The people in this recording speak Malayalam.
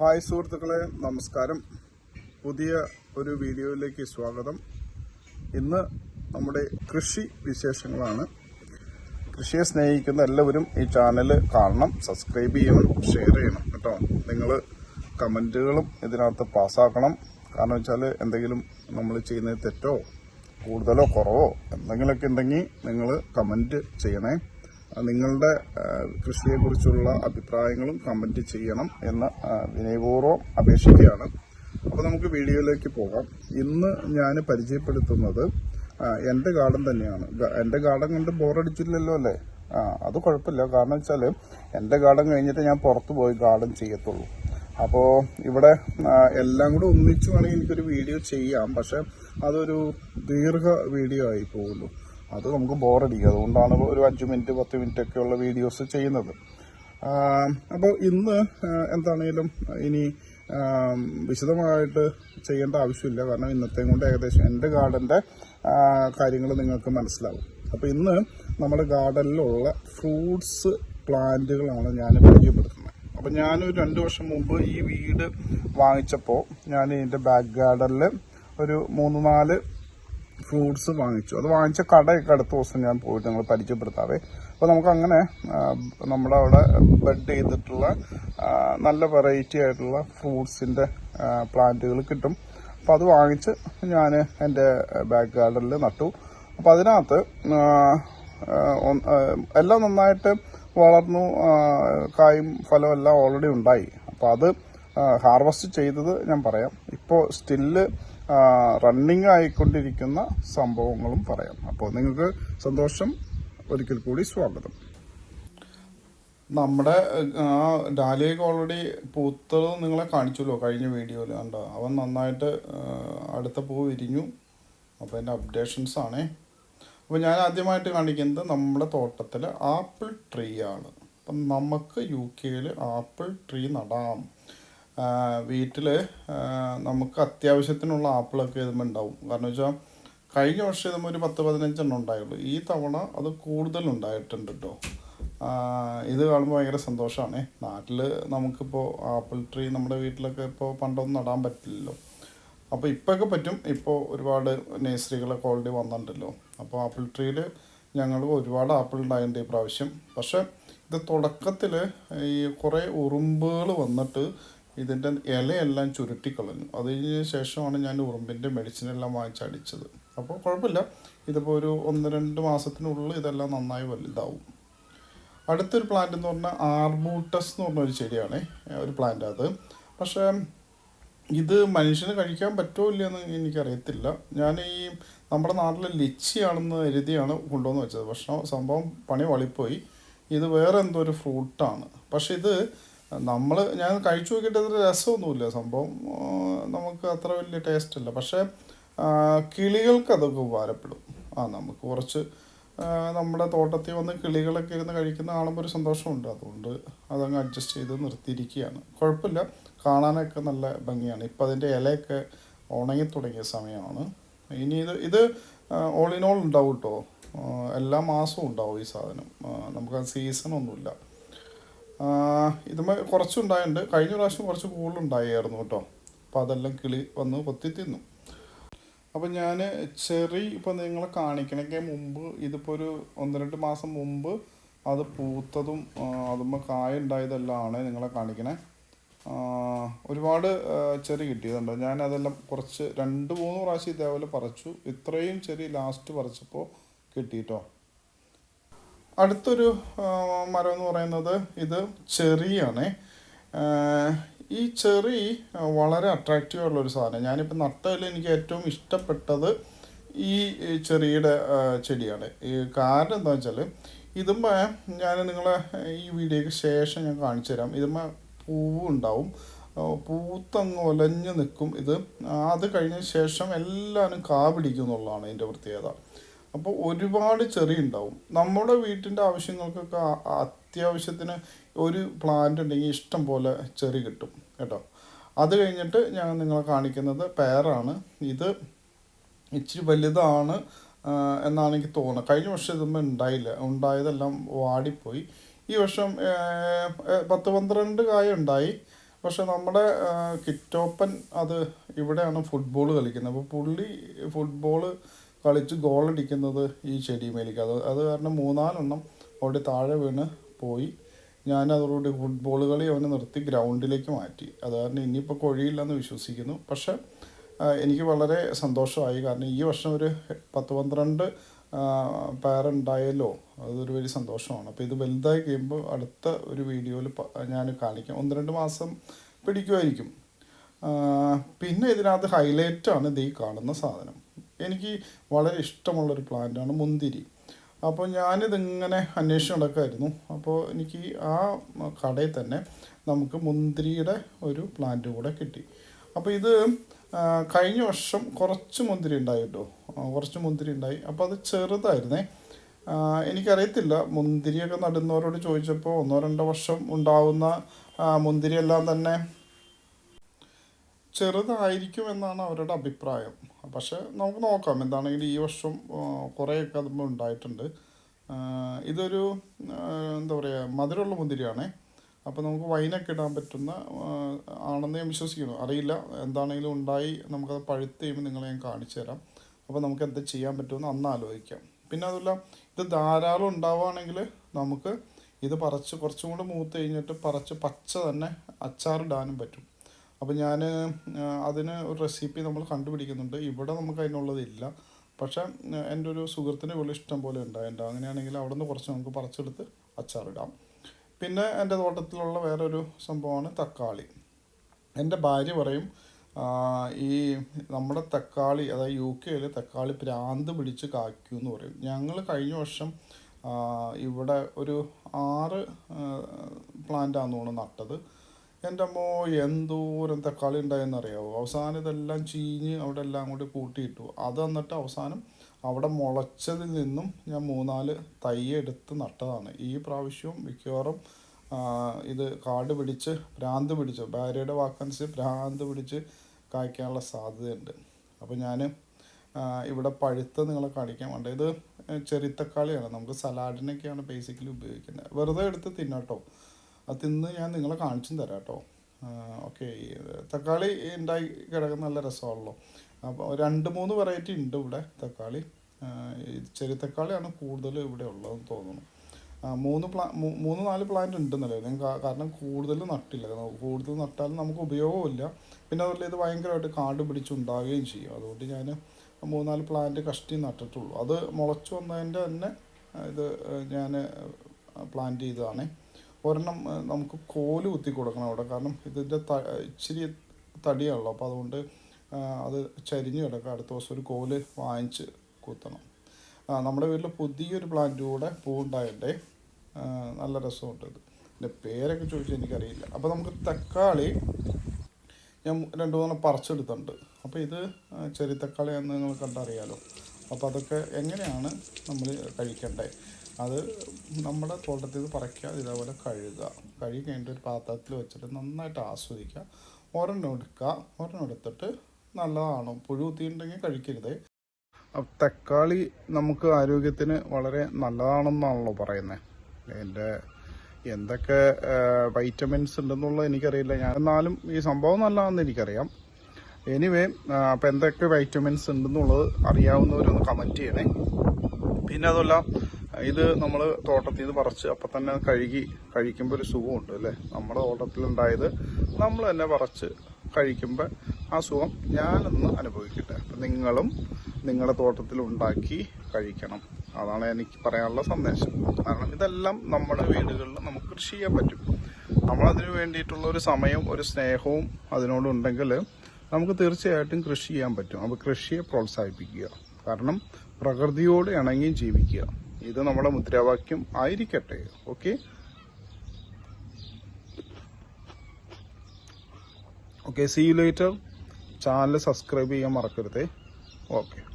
ഹായ് സുഹൃത്തുക്കളെ നമസ്കാരം. പുതിയ ഒരു വീഡിയോയിലേക്ക് സ്വാഗതം. ഇന്ന് നമ്മുടെ കൃഷി വിശേഷങ്ങളാണ്. കൃഷിയെ സ്നേഹിക്കുന്ന എല്ലാവരും ഈ ചാനൽ കാണണം സബ്സ്ക്രൈബ് ചെയ്യണം ഷെയർ ചെയ്യണം കേട്ടോ. നിങ്ങൾ കമന്റുകളും ഇതിനകത്ത് പാസ്സാക്കണം. കാരണം വെച്ചാൽ എന്തെങ്കിലും നമ്മൾ ചെയ്യുന്നത് തെറ്റോ കൂടുതലോ കുറവോ എന്തെങ്കിലുമൊക്കെ ഉണ്ടെങ്കിൽ നിങ്ങൾ കമന്റ് ചെയ്യണേ. നിങ്ങളുടെ കൃഷിയെക്കുറിച്ചുള്ള അഭിപ്രായങ്ങളും കമന്റ് ചെയ്യണം എന്ന് വിനയപൂർവം അപേക്ഷിക്കുകയാണ്. അപ്പോൾ നമുക്ക് വീഡിയോയിലേക്ക് പോകാം. ഇന്ന് ഞാൻ പരിചയപ്പെടുത്തുന്നത് എന്റെ ഗാർഡൻ തന്നെയാണ്. എന്റെ ഗാർഡൻ കണ്ട് ബോറടിച്ചില്ലല്ലോ അല്ലേ? ആ അത് കുഴപ്പമില്ല. കാരണം വെച്ചാൽ എന്റെ ഗാർഡൻ കഴിഞ്ഞിട്ട് ഞാൻ പുറത്ത് പോയി ഗാർഡൻ ചെയ്യത്തുള്ളൂ. അപ്പോൾ ഇവിടെ എല്ലാം കൂടെ ഒന്നിച്ചു വേണമെങ്കിൽ എനിക്കൊരു വീഡിയോ ചെയ്യാം. പക്ഷെ അതൊരു ദീർഘ വീഡിയോ ആയി പോകുള്ളൂ അത് നമുക്ക് ബോറടിക്കും. അതുകൊണ്ടാണ് ഒരു അഞ്ച് മിനിറ്റ് പത്ത് മിനിറ്റ് ഒക്കെ ഉള്ള വീഡിയോസ് ചെയ്യുന്നത്. അപ്പോൾ ഇന്ന് എന്താണേലും ഇനി വിശദമായിട്ട് ചെയ്യേണ്ട ആവശ്യമില്ല. കാരണം ഇന്നത്തെയും കൊണ്ട് ഏകദേശം എന്റെ ഗാർഡന്റെ കാര്യങ്ങൾ നിങ്ങൾക്ക് മനസ്സിലാവും. അപ്പോൾ ഇന്ന് നമ്മുടെ ഗാർഡനിലുള്ള ഫ്രൂട്ട്സ് പ്ലാന്റുകളാണ് ഞാൻ പരിചയപ്പെടുത്തുന്നത്. അപ്പോൾ ഞാനൊരു രണ്ട് വർഷം മുമ്പ് ഈ വീട് വാങ്ങിച്ചപ്പോൾ ഞാൻ ഇതിന്റെ ബാക്ക് ഗാർഡനിൽ ഒരു മൂന്ന് നാല് ഫ്രൂട്ട്സ് വാങ്ങിച്ചു. അത് വാങ്ങിച്ച കടയൊക്കെ അടുത്ത ദിവസം ഞാൻ പോയിട്ട് ഞങ്ങൾ പരിചയപ്പെടുത്താവേ. അപ്പോൾ നമുക്ക് അങ്ങനെ നമ്മുടെ അവിടെ ബെഡ് ചെയ്തിട്ടുള്ള നല്ല വെറൈറ്റി ആയിട്ടുള്ള ഫ്രൂട്ട്സിന്റെ പ്ലാന്റുകൾ കിട്ടും. അപ്പോൾ അത് വാങ്ങിച്ച് ഞാൻ എന്റെ ബാക്ക് ഗാർഡനിൽ നട്ടു. അപ്പോൾ അതിനകത്ത് എല്ലാം നന്നായിട്ട് വളർന്നു കായും ഫലവും എല്ലാം ഓൾറെഡി ഉണ്ടായി. അപ്പോൾ അത് ഹാർവസ്റ്റ് ചെയ്തത് ഞാൻ പറയാം. ഇപ്പോൾ സ്റ്റില്ല് റണ്ണിങ് ആയിക്കൊണ്ടിരിക്കുന്ന സംഭവങ്ങളും പറയാം. അപ്പോൾ നിങ്ങൾക്ക് സന്തോഷം. ഒരിക്കൽ കൂടി സ്വാഗതം. നമ്മുടെ ആ ഡാലിയൊക്കെ ഓൾറെഡി പൂത്തത് നിങ്ങളെ കാണിച്ചല്ലോ കഴിഞ്ഞ വീഡിയോയിൽ കണ്ടോ? അവൻ നന്നായിട്ട് അടുത്ത പൂ വിരിഞ്ഞു. അപ്പോൾ അതിന്റെ അപ്ഡേഷൻസ് ആണേ. അപ്പോൾ ഞാൻ ആദ്യമായിട്ട് കാണിക്കുന്നത് നമ്മുടെ തോട്ടത്തിൽ ആപ്പിൾ ട്രീ ആണ്. അപ്പം നമുക്ക് യു കെയിൽ ആപ്പിൾ ട്രീ നടാം. വീട്ടിൽ നമുക്ക് അത്യാവശ്യത്തിനുള്ള ആപ്പിളൊക്കെ ഇതുമ്പോൾ ഉണ്ടാവും കാരണം വെച്ചാൽ കഴിഞ്ഞ വർഷം ഇതുമ്പോൾ ഒരു പത്ത് പതിനഞ്ചെണ്ണം ഉണ്ടായുള്ളൂ. ഈ തവണ അത് കൂടുതൽ ഉണ്ടായിട്ടുണ്ട് കേട്ടോ ഇത് കാണുമ്പോൾ ഭയങ്കര സന്തോഷമാണ് നാട്ടിൽ നമുക്കിപ്പോൾ ആപ്പിൾ ട്രീ നമ്മുടെ വീട്ടിലൊക്കെ ഇപ്പോൾ പണ്ടൊന്നും നടാൻ പറ്റില്ലല്ലോ. അപ്പോൾ ഇപ്പോഴൊക്കെ പറ്റും. ഇപ്പോൾ ഒരുപാട് നേഴ്സറികളൊക്കെ ഓൾറെഡി വന്നിട്ടുണ്ടല്ലോ. അപ്പോൾ ആപ്പിൾ ട്രീയിൽ ഞങ്ങൾ ഒരുപാട് ആപ്പിൾ ഉണ്ടായിട്ടുണ്ട് ഈ പ്രാവശ്യം. പക്ഷേ ഇത് തുടക്കത്തിൽ ഈ കുറേ ഉറുമ്പുകൾ വന്നിട്ട് ഇതിന്റെ ഇലയെല്ലാം ചുരുട്ടിക്കളഞ്ഞു. അതിന് ശേഷമാണ് ഞാൻ ഉറുമ്പിന്റെ മെഡിസിനെല്ലാം വാങ്ങിച്ചടിച്ചത്. അപ്പോൾ കുഴപ്പമില്ല. ഇതിപ്പോൾ ഒരു ഒന്ന് രണ്ട് മാസത്തിനുള്ളിൽ ഇതെല്ലാം നന്നായി വലുതാവും. അടുത്തൊരു പ്ലാന്റ് എന്ന് പറഞ്ഞാൽ ആർബൂട്ടസ് എന്ന് പറഞ്ഞ ഒരു ചെടിയാണ്. ഒരു പ്ലാന്റ് അത്. പക്ഷേ ഇത് മനുഷ്യന് കഴിക്കാൻ പറ്റുമോ ഇല്ലയെന്ന് എനിക്കറിയത്തില്ല. ഞാൻ ഈ നമ്മുടെ നാട്ടിലെ ലിച്ചിയാണെന്ന് എഴുതിയാണ് കൊണ്ടുവന്ന് വെച്ചത്. പക്ഷേ സംഭവം പണി വളിപ്പോയി. ഇത് വേറെ എന്തോ ഒരു ഫ്രൂട്ടാണ് പക്ഷേ ഇത് നമ്മൾ ഞാൻ കഴിച്ചു നോക്കിയിട്ട് അതിൽ രസമൊന്നുമില്ല. സംഭവം നമുക്ക് അത്ര വലിയ ടേസ്റ്റ് ഇല്ല പക്ഷേ കിളികൾക്ക് അതൊക്കെ ഉപകാരപ്പെടും. ആ നമുക്ക് കുറച്ച് നമ്മുടെ തോട്ടത്തിൽ വന്ന് കിളികളൊക്കെ ഇരുന്ന് കഴിക്കുന്ന കാണുമ്പോൾ ഒരു സന്തോഷമുണ്ട്. അതുകൊണ്ട് അതങ്ങ് അഡ്ജസ്റ്റ് ചെയ്ത് നിർത്തിയിരിക്കുകയാണ്. കുഴപ്പമില്ല. കാണാനൊക്കെ നല്ല ഭംഗിയാണ്. ഇപ്പം അതിന്റെ ഇലയൊക്കെ ഉണങ്ങി തുടങ്ങിയ സമയമാണ്. ഇനി ഇത് ഇത് ഓൾ ഇൻ ഓൾ ഉണ്ടാവും കേട്ടോ. എല്ലാ മാസവും ഉണ്ടാവും ഈ സാധനം. നമുക്ക് സീസൺ കുറച്ചുണ്ടായുണ്ട്. കുറച്ചുണ്ടായിട്ടുണ്ട് കഴിഞ്ഞ പ്രാവശ്യം കുറച്ച് കൂടുതലുണ്ടായിരുന്നു കേട്ടോ. അപ്പോൾ അതെല്ലാം കിളി വന്ന് കൊത്തി തിന്നു. അപ്പോൾ ഞാൻ ചെറി ഇപ്പം നിങ്ങളെ കാണിക്കണമെങ്കിൽ മുമ്പ് ഇതിപ്പോൾ ഒരു ഒന്ന് രണ്ട് മാസം മുമ്പ് അത് പൂത്തതും അതുമ്പോൾ കായ ഉണ്ടായതെല്ലാം നിങ്ങളെ കാണിക്കണേ. ഒരുപാട് ചെറി കിട്ടിയതുണ്ട്. ഞാൻ അതെല്ലാം കുറച്ച് രണ്ട് മൂന്ന് പ്രാവശ്യം ഇതേപോലെ പറിച്ചു. ഇത്രയും ചെറി ലാസ്റ്റ് പറിച്ചപ്പോൾ കിട്ടിയിട്ടോ അടുത്തൊരു മരം എന്ന് പറയുന്നത് ഇത് ചെറിയാണ്. ഈ ചെറി വളരെ അട്രാക്റ്റീവ് ഉള്ള ഒരു സാധനം. ഞാനിപ്പോൾ നട്ടതിൽ എനിക്ക് ഏറ്റവും ഇഷ്ടപ്പെട്ടത് ഈ ചെറിയുടെ ചെടിയാണ്. കാരണം എന്താ വെച്ചാൽ ഇതുമ്പോൾ ഞാൻ നിങ്ങളെ ഈ വീഡിയോയ്ക്ക് ശേഷം ഞാൻ കാണിച്ചു തരാം. ഇതുമ്പോൾ പൂവ് ഉണ്ടാവും. പൂത്തങ്ങ് ഒലഞ്ഞു നിൽക്കും. ഇത് അത് കഴിഞ്ഞ ശേഷം എല്ലാവരും കാ പിടിക്കും എന്നുള്ളതാണ് ഇതിന്റെ പ്രത്യേകത. അപ്പോൾ ഒരുപാട് ചെറിയ ഉണ്ടാവും നമ്മുടെ വീട്ടിന്റെ ആവശ്യങ്ങൾക്കൊക്കെ അത്യാവശ്യത്തിന് ഒരു പ്ലാന്റ് ഉണ്ടെങ്കിൽ ഇഷ്ടം പോലെ ചെറി കിട്ടും കേട്ടോ. അത് കഴിഞ്ഞിട്ട് ഞാൻ നിങ്ങളെ കാണിക്കുന്നത് പേരാണ് ഇത് ഇച്ചിരി വലുതാണ് എന്നാണ് എനിക്ക് തോന്നുന്നത്. കഴിഞ്ഞ വർഷം ഇതൊന്നും ഉണ്ടായില്ല. ഉണ്ടായതെല്ലാം വാടിപ്പോയി. ഈ വർഷം പത്ത് പന്ത്രണ്ട് കായ ഉണ്ടായി. പക്ഷെ നമ്മുടെ കിറ്റോപ്പൻ അത് ഇവിടെയാണ് ഫുട്ബോൾ കളിക്കുന്നത്. അപ്പോൾ പുള്ളി ഫുട്ബോൾ കളിച്ച് ഗോളടിക്കുന്നത് ഈ ചെടിമേലേക്ക് അത് അത് കാരണം മൂന്നാലെണ്ണം അവിടെ താഴെ വീണ് പോയി. ഞാൻ അതോടുകൂടി ഫുട്ബോൾ കളി അവനെ നിർത്തി ഗ്രൗണ്ടിലേക്ക് മാറ്റി. അത് കാരണം ഇനിയിപ്പോൾ കൊഴിയില്ലെന്ന് വിശ്വസിക്കുന്നു. പക്ഷേ എനിക്ക് വളരെ സന്തോഷമായി. കാരണം ഈ വർഷം ഒരു പത്ത് പന്ത്രണ്ട് പേരുണ്ടായല്ലോ അതൊരു വലിയ സന്തോഷമാണ്. അപ്പോൾ ഇത് വലുതായി കഴിയുമ്പോൾ അടുത്ത ഒരു വീഡിയോയിൽ ഞാൻ കാണിക്കാം. ഒന്ന് രണ്ട് മാസം പിടിക്കുമായിരിക്കും. പിന്നെ ഇതിനകത്ത് ഹൈലൈറ്റാണ് ഇത് ഈ കാണുന്ന സാധനം. എനിക്ക് വളരെ ഇഷ്ടമുള്ളൊരു പ്ലാന്റാണ് മുന്തിരി. അപ്പോൾ ഞാനിതിങ്ങനെ അന്വേഷിച്ച് നടക്കുമായിരുന്നു അപ്പോൾ എനിക്ക് ആ കടയിൽ തന്നെ നമുക്ക് മുന്തിരിയുടെ ഒരു പ്ലാന്റ് കൂടെ കിട്ടി. അപ്പോൾ ഇത് കഴിഞ്ഞ വർഷം കുറച്ച് മുന്തിരി ഉണ്ടായി കേട്ടോ. കുറച്ച് മുന്തിരി ഉണ്ടായി. അപ്പോൾ അത് ചെറുതായിരുന്നേ. എനിക്കറിയത്തില്ല മുന്തിരിയൊക്കെ നടുന്നവരോട് ചോദിച്ചപ്പോൾ ഒന്നോ രണ്ടോ വർഷം ഉണ്ടാവുന്ന മുന്തിരിയെല്ലാം തന്നെ ചെറുതായിരിക്കും എന്നാണ് അവരുടെ അഭിപ്രായം. പക്ഷെ നമുക്ക് നോക്കാം. എന്താണെങ്കിലും ഈ വർഷം കുറേയൊക്കെ അതുമ്പോൾ ഉണ്ടായിട്ടുണ്ട്. ഇതൊരു എന്താ പറയുക മധുരമുള്ള മുന്തിരിയാണേ. അപ്പോൾ നമുക്ക് വൈനൊക്കെ ഇടാൻ പറ്റുന്ന ആണെന്ന് ഞാൻ വിശ്വസിക്കുന്നു. അറിയില്ല എന്താണെങ്കിലും ഉണ്ടായി നമുക്കത് പഴുത്ത് കഴിയുമ്പോൾ നിങ്ങളെ ഞാൻ കാണിച്ചു തരാം. അപ്പോൾ നമുക്ക് എന്താ ചെയ്യാൻ പറ്റുമെന്ന് അന്ന് ആലോചിക്കാം. പിന്നെ അതുമല്ല ഇത് ധാരാളം ഉണ്ടാവുകയാണെങ്കിൽ നമുക്ക് ഇത് പറിച്ച് കുറച്ചും കൂടെ മൂത്ത് കഴിഞ്ഞിട്ട് പറിച്ച് പച്ച തന്നെ അച്ചാറിടാനും പറ്റും. അപ്പോൾ ഞാൻ അതിന് ഒരു റെസിപ്പി നമ്മൾ കണ്ടുപിടിക്കുന്നുണ്ട്. ഇവിടെ നമുക്ക് അതിനുള്ളതില്ല. പക്ഷേ എന്റെ ഒരു സുഹൃത്തിന് വീട്ടിൽ ഇഷ്ടം പോലെ ഉണ്ടായിട്ടുണ്ട്. അങ്ങനെയാണെങ്കിൽ അവിടെ നിന്ന് കുറച്ച് നമുക്ക് പറിച്ചെടുത്ത് അച്ചാറിടാം. പിന്നെ എന്റെ തോട്ടത്തിലുള്ള വേറൊരു സംഭവമാണ് തക്കാളി. എന്റെ ഭാര്യ പറയും ഈ നമ്മുടെ തക്കാളി അതായത് യു കെയിൽ തക്കാളി പ്രാന്ത് പിടിച്ച് കായ്ക്കൂ എന്ന് പറയും. ഞങ്ങൾ കഴിഞ്ഞ വർഷം ഇവിടെ ഒരു ആറ് പ്ലാന്റാണെന്ന് തോന്നുന്നു നട്ടത്. എന്റെ അമ്മോ എന്തോരം തക്കാളി ഉണ്ടായെന്ന് അറിയാവോ അവസാനം ഇതെല്ലാം ചീഞ്ഞ് അവിടെ എല്ലാം കൂടി കൂട്ടിയിട്ടു അത് എന്നിട്ട് അവസാനം അവിടെ മുളച്ചതിൽ നിന്നും ഞാൻ മൂന്നാൽ തൈ എടുത്ത് നട്ടതാണ്. ഈ പ്രാവശ്യവും മിക്കവാറും ഇത് കാട് പിടിച്ച് ഭ്രാന്ത് പിടിച്ച്. ഭാര്യയുടെ വാക്കനുസരിച്ച് ഭ്രാന്ത് പിടിച്ച് കായ്ക്കാനുള്ള സാധ്യതയുണ്ട്. അപ്പോൾ ഞാൻ ഇവിടെ പഴുത്ത നിങ്ങളെ കാണിക്കാൻ വേണ്ട. ഇത് ചെറിത്തക്കാളിയാണ്. നമുക്ക് സലാഡിനൊക്കെയാണ് ബേസിക്കലി ഉപയോഗിക്കുന്നത്. വെറുതെ എടുത്ത് തിന്നാട്ടോ. അത് തിന്ന് ഞാൻ നിങ്ങളെ കാണിച്ചും തരാം കേട്ടോ ഓക്കെ. തക്കാളി ഉണ്ടായി കിടക്കുന്ന നല്ല രസമാണല്ലോ. അപ്പോൾ രണ്ട് മൂന്ന് വെറൈറ്റി ഉണ്ട് ഇവിടെ തക്കാളി. ചെറിയ തക്കാളിയാണ് കൂടുതൽ ഇവിടെ ഉള്ളതെന്ന് തോന്നുന്നു. മൂന്ന് പ്ലാ മൂന്ന് നാല് പ്ലാന്റ് ഉണ്ടെന്നല്ലേ നല്ലത് കാരണം കൂടുതൽ നട്ടില്ല. കൂടുതൽ നട്ടാലും നമുക്ക് ഉപയോഗമില്ല പിന്നെ അതുപോലെ ഇത് ഭയങ്കരമായിട്ട് കാട് പിടിച്ചുണ്ടാവുകയും ചെയ്യും. അതുകൊണ്ട് ഞാൻ മൂന്നാൽ പ്ലാന്റ് കഷ്ടി നട്ടിട്ടുള്ളൂ. അത് മുളച്ചു വന്നതിന്റെ തന്നെ ഇത് ഞാൻ പ്ലാന്റ് ചെയ്തതാണ്. ഒരെണ്ണം നമുക്ക് കോൽ കുത്തി കൊടുക്കണം അവിടെ. കാരണം ഇതിന്റെ ത ഇച്ചിരി തടിയാണല്ലോ. അപ്പോൾ അതുകൊണ്ട് അത് ചരിഞ്ഞ് കിടക്കുക. അടുത്ത ദിവസം ഒരു കോൽ വാങ്ങിച്ച് കുത്തണം. നമ്മുടെ വീട്ടിൽ പുതിയൊരു പ്ലാന്റ് കൂടെ പൂവുണ്ടായിട്ടേ നല്ല രസമുണ്ട് ഇത്. ഇതിന്റെ പേരൊക്കെ ചോദിച്ചാൽ എനിക്കറിയില്ല. അപ്പോൾ നമുക്ക് തക്കാളി ഞാൻ രണ്ട് മൂന്ന് പറിച്ചെടുത്തിട്ടുണ്ട്. അപ്പോൾ ഇത് ചെറിയ തക്കാളി എന്ന് നിങ്ങൾ കണ്ടറിയാലോ. അപ്പോൾ അതൊക്കെ എങ്ങനെയാണ് നമ്മൾ കഴിക്കേണ്ടത്? അത് നമ്മുടെ തോട്ടത്തിൽ നിന്ന് പറിക്കുക ഇതേപോലെ കഴുകുക. കഴുകി കഴിഞ്ഞിട്ട് ഒരു പാത്രത്തിൽ വെച്ചിട്ട് നന്നായിട്ട് ആസ്വദിക്കുക. ഒരെണ്ണം എടുക്കുക. ഒരെണ്ണം എടുത്തിട്ട് നല്ലതാണോ? പുഴു കുത്തിയിട്ടുണ്ടെങ്കിൽ കഴിക്കരുത്. തക്കാളി നമുക്ക് ആരോഗ്യത്തിന് വളരെ നല്ലതാണെന്നാണല്ലോ പറയുന്നത് എന്റെ എന്തൊക്കെ വൈറ്റമിൻസ് ഉണ്ടെന്നുള്ളത് എനിക്കറിയില്ല. ഞാൻ എന്നാലും ഈ സംഭവം നല്ലതാണെന്ന് എനിക്കറിയാം. എനിവേ അപ്പം എന്തൊക്കെ വൈറ്റമിൻസ് ഉണ്ടെന്നുള്ളത് അറിയാവുന്നവരൊന്ന് കമന്റ് ചെയ്യണേ. പിന്നെ അതുമല്ല ഇത് നമ്മൾ തോട്ടത്തിൽ നിന്ന് പറിച്ച് അപ്പം തന്നെ കഴുകി കഴിക്കുമ്പോൾ ഒരു സുഖമുണ്ട് അല്ലേ? നമ്മുടെ തോട്ടത്തിലുണ്ടായത് നമ്മൾ തന്നെ പറിച്ച് കഴിക്കുമ്പോൾ ആ സുഖം ഞാനൊന്ന് അനുഭവിക്കട്ടെ. അപ്പം നിങ്ങളും നിങ്ങളുടെ തോട്ടത്തിൽ ഉണ്ടാക്കി കഴിക്കണം. അതാണ് എനിക്ക് പറയാനുള്ള സന്ദേശം. കാരണം ഇതെല്ലാം നമ്മുടെ വീടുകളിൽ നമുക്ക് കൃഷി ചെയ്യാൻ പറ്റും. നമ്മളതിന് വേണ്ടിയിട്ടുള്ള ഒരു സമയവും ഒരു സ്നേഹവും അതിനോടുണ്ടെങ്കിൽ നമുക്ക് തീർച്ചയായിട്ടും കൃഷി ചെയ്യാൻ പറ്റും. അപ്പോൾ കൃഷിയെ പ്രോത്സാഹിപ്പിക്കുക. കാരണം പ്രകൃതിയോട് ഇണങ്ങി ജീവിക്കുക. ഇത് നമ്മുടെ മുദ്രാവാക്യം ആയിരിക്കട്ടെ. Okay okay see later channel subscribe ചെയ്യാൻ മറക്കരുതേ. ഓക്കെ